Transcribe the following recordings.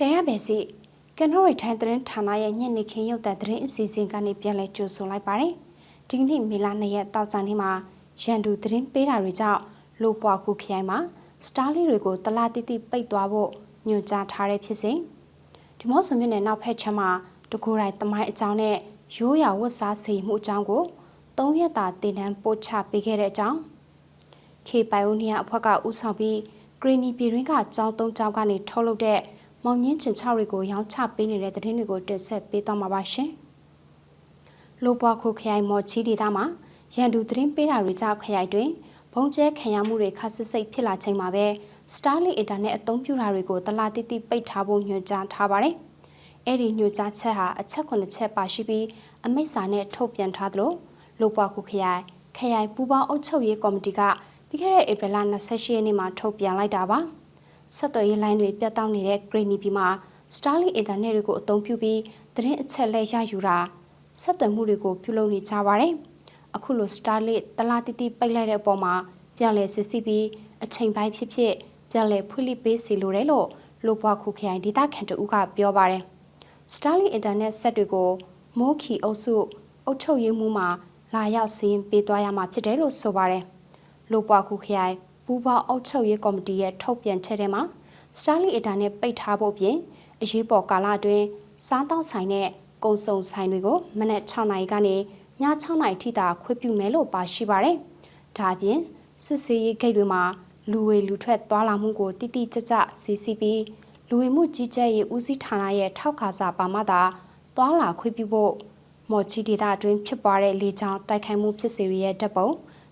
တဲ့ရပဲစီကန်နိုရီထိုင်သတင်းဌာနရဲ့ညနေခင်းရုပ်သံသတင်းအစီအစဉ်ကနေပြန်လည်ကြိုဆိုလိုက်ပါတယ်။ဒီကနေ့မေလ2ရက်တောက်ကြနေ့မှာရန်သူသတင်းပေးတာတွေကြောင့်လိုပွားခုခရိုင်မှာစတားလေးတွေကိုတလားတိတိပိတ်သွားဖို့ညွှန်ကြားထားတဲ့ဖြစ်စဉ်ဒီမော့ဆမြင့်နယ်နောက်ဖက်ချမ်းမှာတကူတိုင်းတမိုင်းအကြောင်းနဲ့ရိုးရာဝတ်စားစီမှုအကြောင်းကို၃ရက်တာတင်တန်းပို့ချပေးခဲ့တဲ့အကြောင်းခေပိုင်ဦးနီယာအဖွဲ့ကဥဆောင်ပြီးဂရီနီပြည်ရင်းကကျောင်းသုံးကျောင်းကနေထုတ်လုပ်တဲ့ မောင်ငင်းချင်ချတွေကိုရောင်းချပေးနေတဲ့သတင်းတွေကိုတင်ဆက်ပေးသွားမှာပါရှင်။လိုပွားခုခရိုင်မော်ချီဒေသမှာရန်သူသတင်းပေးတာတွေကြောင့်ခရိုင်တွင်ဘုံကျဲခံရမှုတွေခါဆစ်စိတ်ဖြစ်လာချိန်မှာပဲ Starlink Internet အသုံးပြုတာတွေကိုတလားတိတိပိတ်ထားဖို့ညွှန်ကြားထားပါတယ်။အဲ့ဒီညွှန်ကြားချက်ဟာအချက်9ချက်ပါရှိပြီးအမိန့်စာနဲ့ထုတ်ပြန်ထားသလိုလိုပွားခုခရိုင်ခရိုင်ပူပေါင်းအုပ်ချုပ်ရေးကော်မတီကပြီးခဲ့တဲ့ဧပြီလ28ရက်နေ့မှာထုတ်ပြန်လိုက်တာပါ။ ဆက်သွယ်ရေးလိုင်းတွေပြတ်တောက်နေတဲ့ Green Navy မှာ Starlink Internet တွေကိုအသုံးပြုပြီးသတင်းအချက်လက်ရယူတာဆက်သွယ်မှုတွေကိုပြုလုပ်နေကြပါတယ်။အခုလို Starlink တလားတိတိပိတ်လိုက်တဲ့အပေါ်မှာပြန်လည်စစ်ဆေးပြီးအချိန်ပိုင်းဖြစ်ဖြစ်ပြန်လည်ဖွင့်လှစ်ပေးစီလိုတယ်လို့လိုပွားခုခရိုင်ဒေသခံတဦးကပြောပါတယ်။ Starlink Internet ဆက်တွေကိုမိုးခီအုပ်စုအုပ်ချုပ်ရေးမှုမှာလာရောက်စီရင်ပေးသွားရမှာဖြစ်တယ်လို့ဆိုပါတယ်။လိုပွားခုခရိုင် ပူပေါအုပ်ချုပ်ရေးကော်မတီရဲ့ထုတ်ပြန်ချက်ထဲမှာ Starlink Internet ပိတ်ထားဖို့ပြင်အရေးပေါ်ကာလအတွင်းစားတောက်ဆိုင်နဲ့ကုန်စုံဆိုင်တွေကိုမနက်6နာရီကနေည6နာရီထိသာခွင့်ပြုမယ်လို့ပါရှိပါတယ်။ဒါအပြင်စစ်ဆေးရေးဂိတ်တွေမှာလူဝေလူထွက်သွားလာမှုကိုတိတိကျကျစီစီပြီးလူဝင်မှုကြီးကြပ်ရေးဦးစီးဌာနရဲ့ထောက်ခါစာပါမှသာသွားလာခွင့်ပြုဖို့မော်ချီဒေတာအတွင်းဖြစ်ပွားတဲ့လေကြောင်းတိုက်ခိုက်မှုဖြစ်စေရဲ့တပ်ပုံ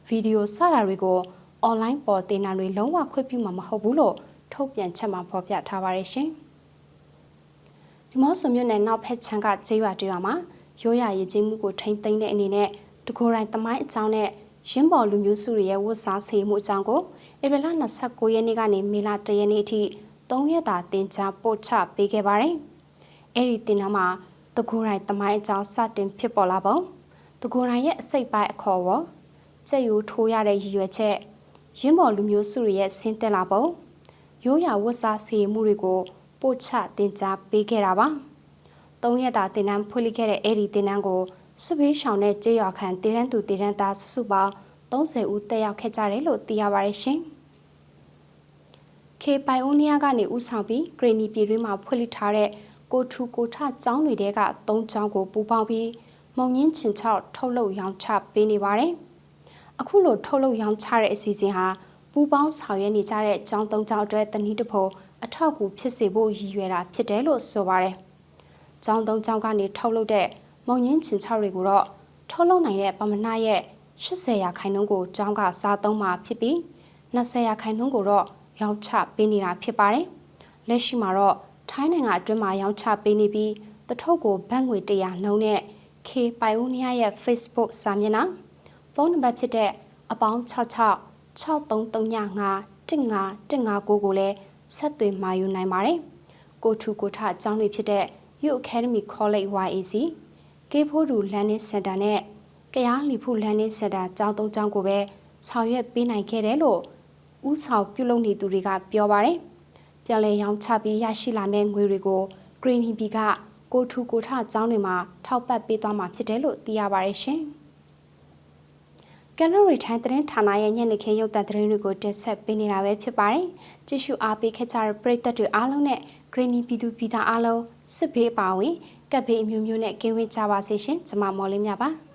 ဗီဒီယိုစတာတွေကို အွန်လိုင်းပေါ်တင်တာတွေလုံးဝခွင့်ပြုမှာမဟုတ်ဘူးလို့ထုတ်ပြန်ချက်မှာဖော်ပြထားပါတယ်ရှင်။ဒီမော့ဆွန်မြို့နယ်နောက်ဖက်ချမ်းကကျေးရွာတရွာမှာရိုးရာရည်ကြီးမှုကိုထိမ့်သိမ်းတဲ့အနေနဲ့တကိုယ်တိုင်တမိုင်းအကြောင်းနဲ့ရင်းပေါ်လူမျိုးစုတွေရဲ့ဝတ်စားဆေးမှုအကြောင်းကိုဧပြီလ29ရက်နေ့ကနေမေလ1ရက်နေ့အထိ3ရက်တာတင် जा ပို့ချပေးခဲ့ပါတယ်။အဲ့ဒီတင်နန်းမှာတကူရိုင်တမိုင်းအကြောင်းစတင်ဖြစ်ပေါ်လာပုံတကူရိုင်ရဲ့အစိတ်ပိုင်းအခေါ်ဝကျက်ယူထိုးရတဲ့ရည်ရွယ်ချက် ရင်းပေါ်လူမျိုးစုတွေရဲ့ဆင်းသက်လာပုံရိုးရာဝတ်စားဆေးမှုတွေကိုပို့ချတင် जा ပေးခဲ့တာပါ။3ရက်တာတင်နန်းဖွင့်လှစ်ခဲ့တဲ့အဲ့ဒီတင်နန်းကိုစစ်ဘေးရှောင်တဲ့ကြေးရွာခံတည်ရန်သူတည်ရန်သားစုစုပေါင်း30ဦးတက်ရောက်ခဲ့ကြတယ်လို့သိရပါတယ်ရှင်။ခေပိုင်ဦးနီးယားကနေဥဆောင်ပြီးဂရနီပြည်တွင်းမှာဖွင့်လှစ်ထားတဲ့ကိုထူကိုထကျောင်းတွေတဲက၃ကျောင်းကိုပူးပေါင်းပြီးမုံငင်းချင်ချောက်ထုတ်လုပ်ရောင်းချပေးနေပါတယ်။ အခုလိုထုတ်လုပ်ရောင်းချတဲ့အစီအစဉ်ဟာပူးပေါင်းဆောင်ရွက်နေကြတဲ့ကျောင်း၃ကျောင်းအတွက်တနည်းတစ်ဖို့အထောက်အကူဖြစ်စေဖို့ရည်ရွယ်တာဖြစ်တယ်လို့ဆိုပါတယ်။ကျောင်း၃ကျောင်းကနေထုတ်လုပ်တဲ့မုံငင်းချင်ချောက်တွေကိုတော့ထုတ်လုပ်နိုင်တဲ့ပမနာရဲ့80ရာခိုင်နှုန်းကိုကျောင်းကစားသုံးမှာဖြစ်ပြီး20ရာခိုင်နှုန်းကိုတော့ရောင်းချပေးနေတာဖြစ်ပါတယ်။လက်ရှိမှာတော့ထိုင်းနိုင်ငံအတွင်းမှာရောင်းချပေးနေပြီးတထုပ်ကိုဘတ်ငွေ100နှုန်းနဲ့ K ပိုင်ဦးနီးယားရဲ့ Facebook စာမျက်နှာ ဖုန်းနံပါတ်ဖြစ်တဲ့အပေါင်း66 6335 15159ကိုလည်းဆက်သွယ်မှာယူနိုင်ပါတယ်။ကိုထူကိုထအကြောင်းတွေဖြစ်တဲ့ U Academy College YAC ကေဖိုးဒူ Learning Center နဲ့ကရားလီဖူ Learning Center ကျောင်းသုံးကျောင်းကိုပဲဆောင်ရွက်ပေးနိုင်ခဲ့တယ်လို့ဥဆောင်ပြုလုပ်နေသူတွေကပြောပါတယ်။ပြန်လည်ရောင်းချပြီးရရှိလာမယ့်ငွေတွေကို Green Hippie ကကိုထူကိုထကျောင်းတွေမှာထောက်ပံ့ပေးသွားမှာဖြစ်တယ်လို့သိရပါတယ်ရှင်။ ကန်နိုရီထိုင်းသတင်းဌာနရဲ့ညနေခင်းရုပ်သံသတင်းတွေကိုတင်ဆက်ပေးနေတာပဲဖြစ်ပါတယ်။ကြည့်ရှုအားပေးခဲ့ကြတဲ့ပရိသတ်တွေအားလုံးနဲ့ Greeny ပြည်သူပြည်သားအားလုံးစစ်ဘေးအပါဝင်ကပ်ဘေးအမျိုးမျိုးနဲ့ကင်းဝေးကြပါစေရှင်။ကျွန်မမော်လေးမြပါ။